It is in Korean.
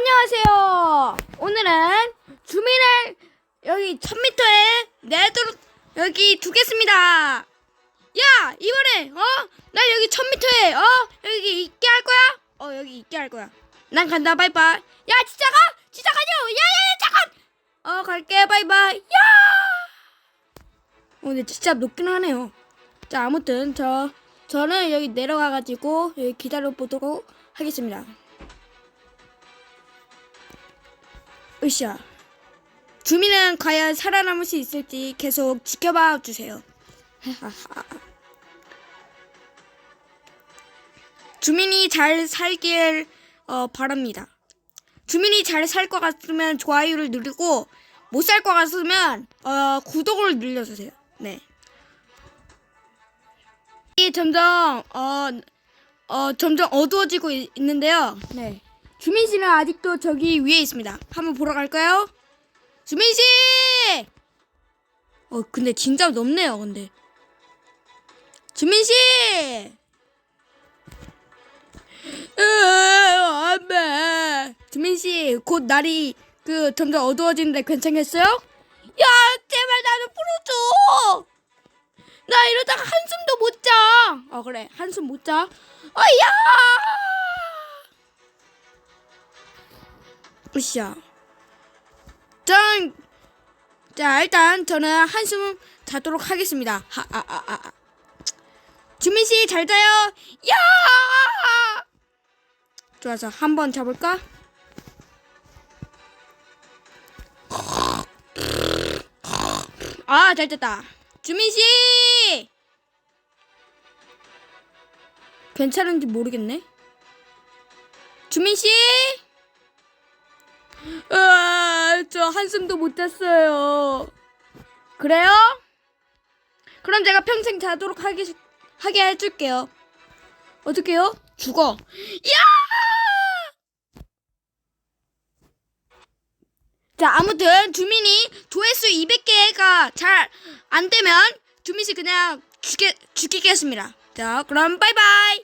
안녕하세요. 오늘은 주민을 여기 1000m에 내도록 여기 두겠습니다. 야, 이번에 어? 나 여기 1000m에 어? 여기 있게 할 거야? 어, 여기 있게 할 거야. 난 간다. 바이바이. 야, 진짜 가? 진짜 가냐? 야, 야, 야, 잠깐. 어, 갈게. 바이바이. 야! 오늘 진짜 높긴 하네요. 자, 아무튼 저 저는 여기 내려가 가지고 여기 기다려 보도록 하겠습니다. 으쌰. 주민은 과연 살아남을 수 있을지 계속 지켜봐 주세요. 주민이 잘 살길 어, 바랍니다. 주민이 잘 살 것 같으면 좋아요를 누르고 못 살 것 같으면 어, 구독을 눌러주세요. 네. 이 점점 어, 어 점점 어두워지고 있, 있는데요. 네. 주민 씨는 아직도 저기 위에 있습니다. 한번 보러 갈까요? 주민 씨! 어 근데 진짜 높네요. 근데 주민 씨! 으, 안돼. 주민 씨, 곧 날이 그 점점 어두워지는데 괜찮겠어요? 야, 제발 나는 풀어줘. 나 이러다가 한숨도 못 자. 어 그래 한숨 못 자. 어 야. 으쌰. 전, 자 일단 저는 한숨 자도록 하겠습니다. 하 아 아 아, 아, 아. 주민 씨 잘 자요. 야. 좋아서 한번 자볼까? 아, 잘 잤다. 주민 씨! 괜찮은지 모르겠네. 주민 씨! 아, 저 한숨도 못 잤어요. 그래요? 그럼 제가 평생 자도록 하게, 하게 해줄게요. 어떡해요? 죽어. 야! 자, 아무튼 주민이 조회수 200개가 잘 안 되면 주민 씨 그냥 죽게 죽이겠습니다. 자, 그럼 바이바이.